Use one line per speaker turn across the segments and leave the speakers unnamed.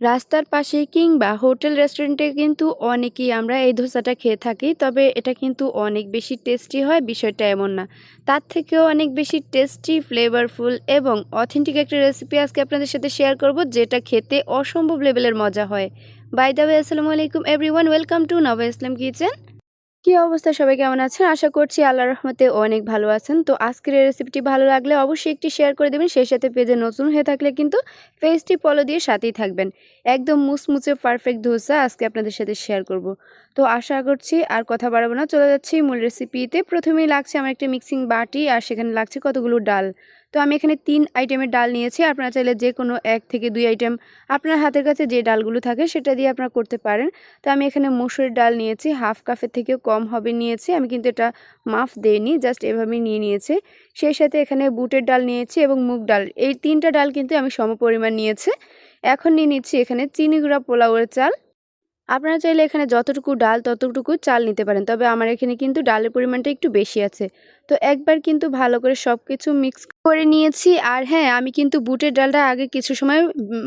রাস্তার পাশে কিংবা হোটেল, রেস্টুরেন্টে কিন্তু অনেকেই আমরা এই ধোসাটা খেয়ে থাকি, তবে এটা কিন্তু অনেক বেশি টেস্টি হয়, বিষয়টা এমন না। তার থেকেও অনেক বেশি টেস্টি ফ্লেভারফুল এবং অথেন্টিক একটা রেসিপি আজকে আপনাদের সাথে শেয়ার করব, যেটা খেতে অসম্ভব লেভেলের মজা হয়। বাই দ্য ওয়ে আসসালামু আলাইকুম এভরিওয়ান ওয়েলকাম টু নবা ইসলাম কিচেন কি অবস্থা? সবাই কেমন আছেন? আশা করছি আল্লাহ রহমতে অনেক ভালো আছেন। তো আজকের এই রেসিপিটি ভালো লাগলে অবশ্যই একটি শেয়ার করে দেবেন। সেই সাথে পেজে নতুন হয়ে থাকলে কিন্তু পেজটি ফলো দিয়ে সাথেই থাকবেন। একদম মুচমুচে পারফেক্ট ধোসা আজকে আপনাদের সাথে শেয়ার করব। তো আশা করছি আর কথা বাড়াবো না। চলে যাচ্ছি মূল রেসিপিতে প্রথমেই লাগছে আমার একটা মিক্সিং বাটি আর সেখানে লাগছে কতগুলো ডাল। তো আমি এখানে তিন আইটেমের ডাল নিয়েছি। আপনারা চাইলে যে কোনো এক থেকে দুই আইটেম আপনার হাতের কাছে যে ডালগুলো থাকে সেটা দিয়ে আপনারা করতে পারেন। তো আমি এখানে মসুরের ডাল নিয়েছি, হাফ কাপের থেকেও কম হবে নিয়েছি। আমি কিন্তু এটা মাফ দেইনি, জাস্ট এভাবেই নিয়ে নিয়েছি। সেই সাথে এখানে বুটের ডাল নিয়েছি এবং মুগ ডাল। এই তিনটা ডাল কিন্তু আমি সম পরিমাণ নিয়েছি। এখন নিয়ে নিচ্ছি এখানে চিনি গুঁড়া পোলাওয়ের চাল। আপনারা চাইলে এখানে যতটুকু ডাল ততটুকু চাল নিতে পারেন, তবে আমার এখানে কিন্তু ডালের পরিমাণটা একটু বেশি আছে। তো একবার কিন্তু ভালো করে সব কিছু মিক্স করে নিয়েছি, আর হ্যাঁ আমি কিন্তু বুটের ডালটা আগে কিছু সময়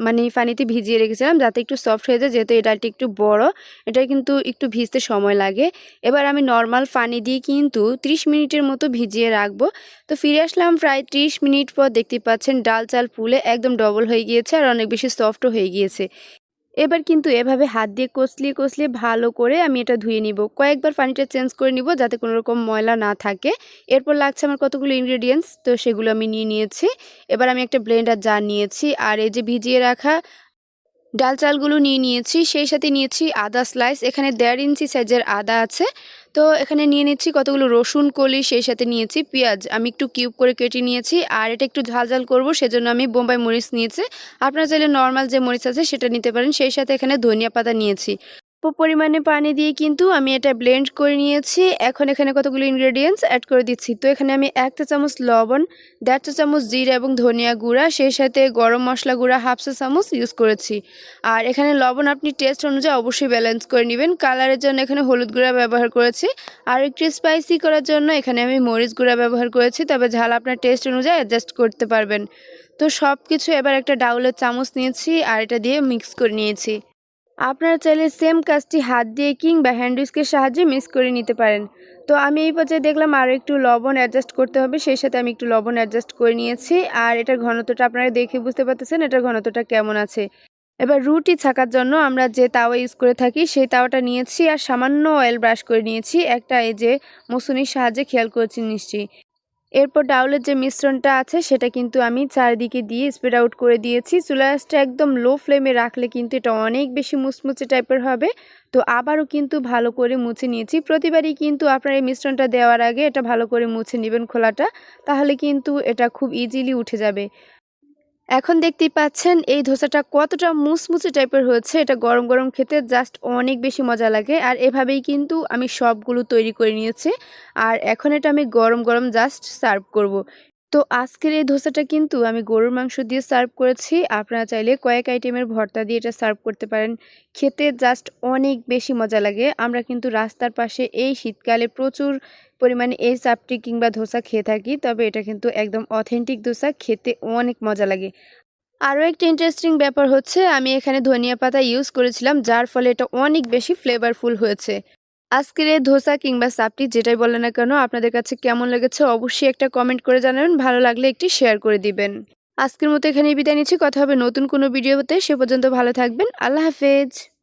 মানে পানিতে ভিজিয়ে রেখেছিলাম যাতে একটু সফট হয়ে যায়, যেহেতু এই ডালটি একটু বড় এটা কিন্তু একটু ভিজতে সময় লাগে। এবার আমি নর্মাল পানি দিয়ে কিন্তু 30 মিনিটের মতো ভিজিয়ে রাখব। তো ফিরে আসলাম প্রায় 30 মিনিট পর, দেখতে পাচ্ছেন ডাল চাল ফুলে একদম ডবল হয়ে গিয়েছে, আর অনেক বেশি সফটও হয়ে গিয়েছে। এবার কিন্তু এভাবে হাত দিয়ে কষলিয়ে কষলিয়ে ভালো করে আমি এটা ধুয়ে নিব। কয়েকবার পানিটা চেঞ্জ করে নিব যাতে কোনো রকম ময়লা না থাকে। এরপর লাগছে আমার কতগুলো ইনগ্রেডিয়েন্টস তো সেগুলো আমি নিয়ে নিয়েছি। এবার আমি একটা ব্লেন্ডার জার নিয়েছি। আর এই যে ভিজিয়ে রাখা ডাল চালগুলো নিয়ে নিয়েছি, সেই সাথে নিয়েছি আদা স্লাইস এখানে দেড় ইঞ্চি সাইজের আদা আছে। তো এখানে নিয়ে নিচ্ছি কতগুলো রসুন, কলি, সেই সাথে নিয়েছি পেঁয়াজ। আমি একটু কিউব করে কেটে নিয়েছি, আর এটা একটু ঝাল ঝাল করব, সেজন্য আমি বোম্বাই মরিচ নিয়েছি। আপনারা চাইলে নর্মাল যে মরিচ আছে সেটা নিতে পারেন, সেই সাথে এখানে ধনিয়া পাতা নিয়েছি। পরিমাণে পানি দিয়ে কিন্তু আমি এটা ব্লেন্ড করে নিয়েছি। এখন এখানে কতগুলো ইনগ্রেডিয়েন্টস অ্যাড করে দিচ্ছি? তো এখানে আমি এক চা চামচ লবণ, দেড় চা চামচ জিরা এবং ধনিয়া গুঁড়া, সেই সাথে গরম মশলা গুঁড়া হাফ চা চামচ ইউজ করেছি। আর এখানে লবণ আপনি টেস্ট অনুযায়ী অবশ্যই ব্যালেন্স করে নেবেন। কালারের জন্য এখানে হলুদ গুঁড়া ব্যবহার করেছি। আর একটু স্পাইসি করার জন্য এখানে আমি মরিচ গুঁড়া ব্যবহার করেছি, তবে ঝাল আপনার টেস্ট অনুযায়ী অ্যাডজাস্ট করতে পারবেন। তো সব কিছু এবার একটা ডাউলের চামচ নিয়েছি, আর এটা দিয়ে মিক্স করে নিয়েছি। আপনারা চাইলে সেম কাজটি হাত দিয়ে কিংবা হ্যান্ডউইস্কের সাহায্যে মিক্স করে নিতে পারেন। তো আমি এই পর্যায়ে দেখলাম আরও একটু লবণ অ্যাডজাস্ট করতে হবে, সেই সাথে আমি একটু লবণ অ্যাডজাস্ট করে নিয়েছি। আর এটার ঘনত্বটা আপনারা দেখে বুঝতে পারতেছেন এটার ঘনত্বটা কেমন আছে। এবার রুটি ছাকার জন্য আমরা যে তাওয়া ইউজ করে থাকি, সেই তাওয়াটা নিয়েছি আর সামান্য অয়েল ব্রাশ করে নিয়েছি। একটা এই যে মসুনির সাহায্যে খেয়াল করেছি নিশ্চয়ই। এরপর ডাউলের যে মিশ্রণটা আছে, সেটা কিন্তু আমি চারিদিকে দিয়ে স্প্রেড আউট করে দিয়েছি। চুলাসটা একদম লো ফ্লেমে রাখলে কিন্তু এটা অনেক বেশি মুচমুচে টাইপের হবে। তো আবারও কিন্তু ভালো করে মুছে নিয়েছি। প্রতিবারই কিন্তু আপনার এই মিশ্রণটা দেওয়ার আগে এটা ভালো করে মুছে নেবেন খোলাটা, তাহলে কিন্তু এটা খুব ইজিলি উঠে যাবে। এখন দেখতেই পাচ্ছেন এই ধোসাটা কতটা মুচমুচে টাইপের হয়েছে। এটা গরম গরম খেতে জাস্ট অনেক বেশি মজা লাগে। আর এভাবেই কিন্তু আমি সবগুলো তৈরি করে নিয়েছি। আর এখন এটা আমি গরম গরম জাস্ট সার্ভ করব। তো আজকের এই ধোসাটা কিন্তু আমি গরুর মাংস দিয়ে সার্ভ করেছি। আপনারা চাইলে কয়েক আইটেমের ভর্তা দিয়ে এটা সার্ভ করতে পারেন। খেতে জাস্ট অনেক বেশি মজা লাগে। আমরা কিন্তু রাস্তার পাশে এই শীতকালে প্রচুর পরিমাণে এই চাপটি কিংবা ধোসা খেয়ে থাকি, তবে এটা কিন্তু একদম অথেন্টিক ধোসা, খেতে অনেক মজা লাগে। আরও একটা ইন্টারেস্টিং ব্যাপার হচ্ছে, আমি এখানে ধনিয়া পাতা ইউজ করেছিলাম, যার ফলে এটা অনেক বেশি ফ্লেভারফুল হয়েছে। আজকের এই ধোসা কিংবা সাপটি যেটাই বলে না কেন, আপনাদের কাছে কেমন লেগেছে অবশ্যই একটা কমেন্ট করে জানাবেন, ভালো লাগলে একটি শেয়ার করে দিবেন। আজকের মতো এখানেই বিদায় নিচ্ছি, কথা হবে নতুন কোনো ভিডিওতে সে পর্যন্ত ভালো থাকবেন, আল্লাহ হাফেজ।